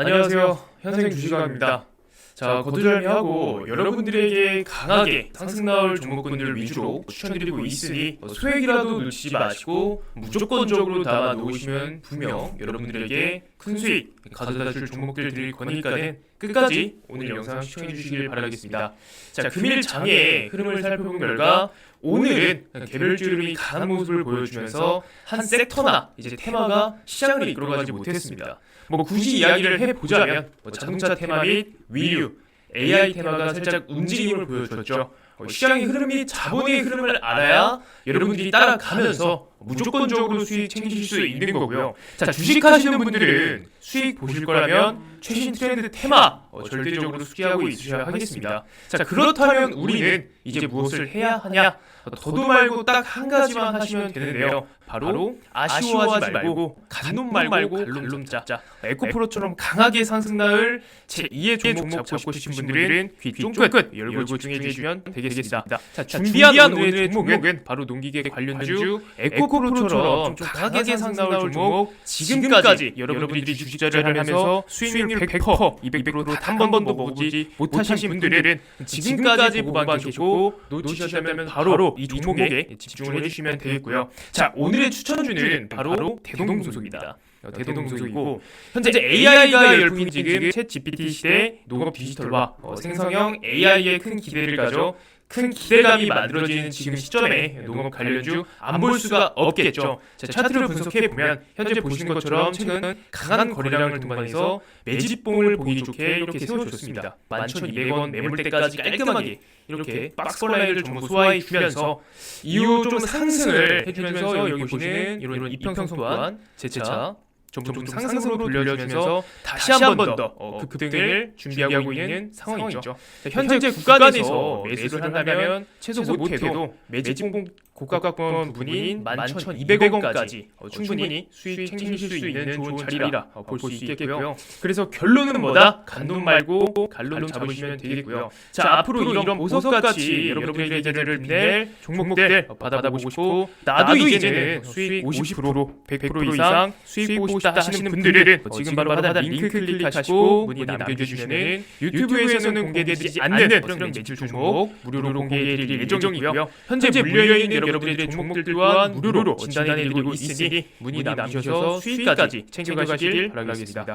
안녕하세요. 현생 주식왕입니다. 자, 거두절미하고 여러분들에게 강하게 상승 나올 종목군들 위주로 추천드리고 있으니 소액이라도 놓치지 마시고 무조건적으로 담아 놓으시면 분명 여러분들에게 큰 수익 가져다 줄 종목들 드릴 거니까는 끝까지 오늘 영상 시청해 주시길 바라겠습니다. 자, 금일 장의 흐름을 살펴본 결과 오늘은 개별주 흐름이 강한 모습을 보여주면서 한 섹터나 이제 테마가 시장을 이끌어가지 못했습니다. 뭐 굳이 이야기를 해보자면 뭐 자동차 테마 및 위류, AI 테마가 살짝 움직임을 보여줬죠. 어, 시장의 흐름이 자본의 흐름을 알아야 여러분들이 따라가면서 무조건적으로 수익 챙기실 수 있는 거고요. 자 주식 하시는 분들은 수익 보실 거라면 최신 트렌드 테마 어, 절대적으로 숙지하고 있으셔야 하겠습니다. 자 그렇다면 우리는 이제 무엇을 해야 하냐? 어, 더도 말고 딱 한 가지만 하시면 되는데요. 바로 아쉬워하지 말고 간놈 말고 갈놈 잡자. 에코프로처럼 강하게 상승 나을 제2의 종목 잡고 싶으신 분들은 귀 쫑긋 열고 집중해 주시면 되겠습니다. 자, 준비한 오늘의 종목은 바로 농기계 관련주 에코 프로처럼 좀 강하게 상승 나올 종목 지금까지 여러분들이 주식 투자를 하면서 수익률 100%, 200%로 단 한 번도 보지 못하신 분들은 지금까지 보고만 계시고 놓치셨다면 바로 이 종목에 집중을 해주시면 되겠고요. 자, 오늘의 추천주는 바로 대동소속입니다. 어, 대동소속이고 현재 AI가 열풍인 지금 챗 GPT 시대 농업 디지털화 어, 생성형 AI에 큰 기대를 가져 큰 기대감이 만들어지는 지금 시점에 농업 관련주 안 볼 수가 없겠죠. 자, 차트를 분석해 보면 현재 보시는 것처럼 최근 강한 거래량을 동반해서 매집봉을 보기 좋게 이렇게 세워줬습니다. 11,200원 매물대까지 깔끔하게 이렇게 박스콜라인을 전부 소화해 주면서 이후 좀 상승을 해주면서 여기 보시는 이런 이평선 또한 재차 점점 좀 상승으로 돌려주면서 다시 한 번더 어, 급등을 준비하고 있는 상황이죠. 자, 현재 구간에서 매수를 한다면 최소 못해도 매집봉 고가권 부분인 11,200원까지 어, 충분히 수익 챙기실 수 있는 좋은 자리라 어, 볼수 있겠고요. 그래서 결론은 뭐다? 간돈 말고 갈론 잡으시면 되겠고요. 자 앞으로 이런 보석같이 여러분들의 계좌를 빛낼 종목들 어, 받아보고 싶고 나도 이제는 수익 50% 100% 이상 수익 보고 싶다 하시는 분들은 어, 지금 바로 하단 링크 클릭하시고 문의 남겨주시면 유튜브에서는 공개되지 않는 그런 매출 종목 무료로 공개해드릴 예정이고요. 현재 물려있는 여러분들의 종목들 또한 무료로 진단해드리고 있으니 문의 남기셔서 수익까지 챙겨가시길 바라겠습니다.